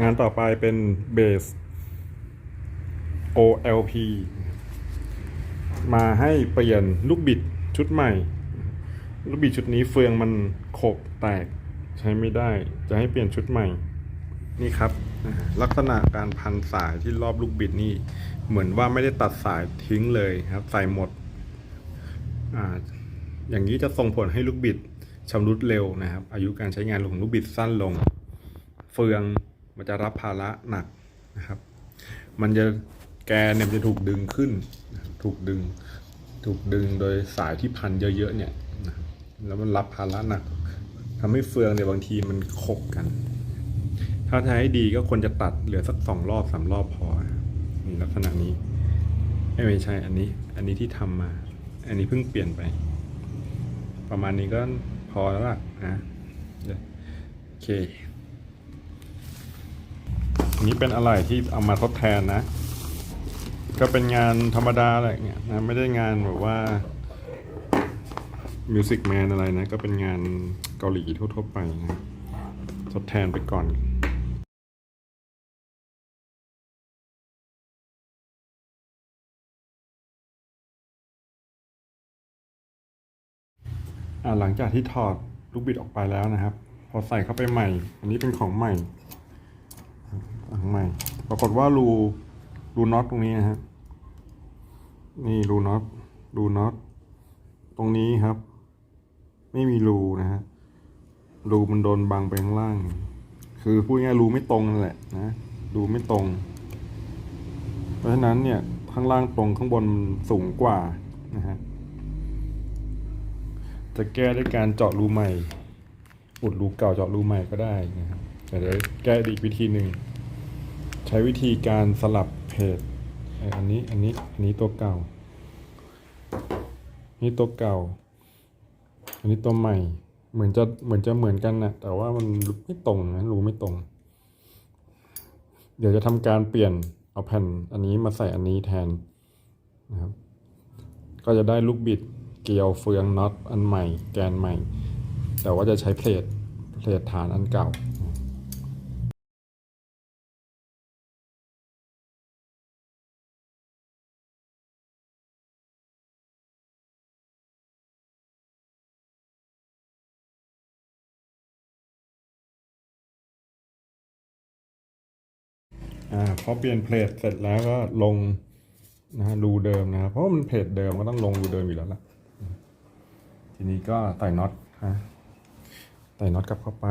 งานต่อไปเป็นเบส OLP มาให้เปลี่ยนลูกบิดชุดใหม่ ลูกบิดชุดนี้เฟืองมันโขกแตกใช้ไม่ได้ จะให้เปลี่ยนชุดใหม่ นี่ครับ ลักษณะการพันสายที่รอบลูกบิดนี่เหมือนว่าไม่ได้ตัดสายทิ้งเลยครับ ใส่หมดออย่างนี้จะส่งผลให้ลูกบิดชำรุดเร็วนะครับ อายุการใช้งานของลูกบิดสั้นลง เฟือง มันจะรับภาระหนักนะครับ มันจะแกนเนี่ยมันจะถูกดึงขึ้น ถูกดึง ถูกดึงโดยสายที่พันเยอะๆเนี่ยแล้วมันรับภาระหนักทำให้เฟืองเนี่ยบางทีมันขบกัน ถ้าจะให้ดีก็ควรจะตัดเหลือสักสองรอบสามรอบพอนี่ลักษณะนี้ไม่ใช่อันนี้ อันนี้ที่ทำมา อันนี้เพิ่งเปลี่ยนไป ประมาณนี้ก็พอแล้วล่ะนะโอเค นี้เป็นอะไรที่เอามาทดแทนนะ ก็เป็นงานธรรมดาแหละเนี่ยนะไม่ได้งานแบบว่ามิวสิกแมนอะไรนะ ก็เป็นงานเกาหลีทั่วๆไปนะทดแทนไปก่อนหลังจากที่ถอดลูกบิดออกไปแล้วนะครับ พอใส่เข้าไปใหม่ อันนี้เป็นของใหม่ ของใหม่ ปรากฏว่ารูรูน็อตตรงนี้นะฮะนี่รูน็อตรูน็อตตรงนี้ครับ ไม่มีรูนะฮะรูมันโดนบังไปข้างล่าง คือพูดง่ายรูไม่ตรงนั่นแหละนะรูไม่ตรง เพราะฉะนั้นเนี่ยข้างล่างตรงข้างบนมันสูงกว่านะฮะจะแก้ด้วยการเจาะรูใหม่ อุดรูเก่าเจาะรูใหม่ก็ได้นะครับแต่เดี๋ยวแก้อีกวิธีหนึ่ง ใช้วิธีการสลับเพจอันนี้อันนี้อันนี้ตัวเก่า นี่ตัวเก่า อันนี้ตัวใหม่ เหมือนจะเหมือนจะเหมือนกันนะแต่ว่ามันไม่ตรงนะรูไม่ตรง เดี๋ยวจะทำการเปลี่ยนเอาแผ่นอันนี้มาใส่อันนี้แทนนะครับ ก็จะได้ลูกบิดเกลียวเฟืองน็อตอันใหม่ แกนใหม่ แต่ว่าจะใช้เพลทเพลทฐานอันเก่า อ่าพอเปลี่ยนเพลทเสร็จแล้วก็ลงนะฮะรูเดิมนะครับเพราะมันเพลทเดิมก็ต้องลงรูเดิมอยู่แล้วล่ะทีนี้ก็ใส่น็อตฮะใส่น็อตกลับเข้าไป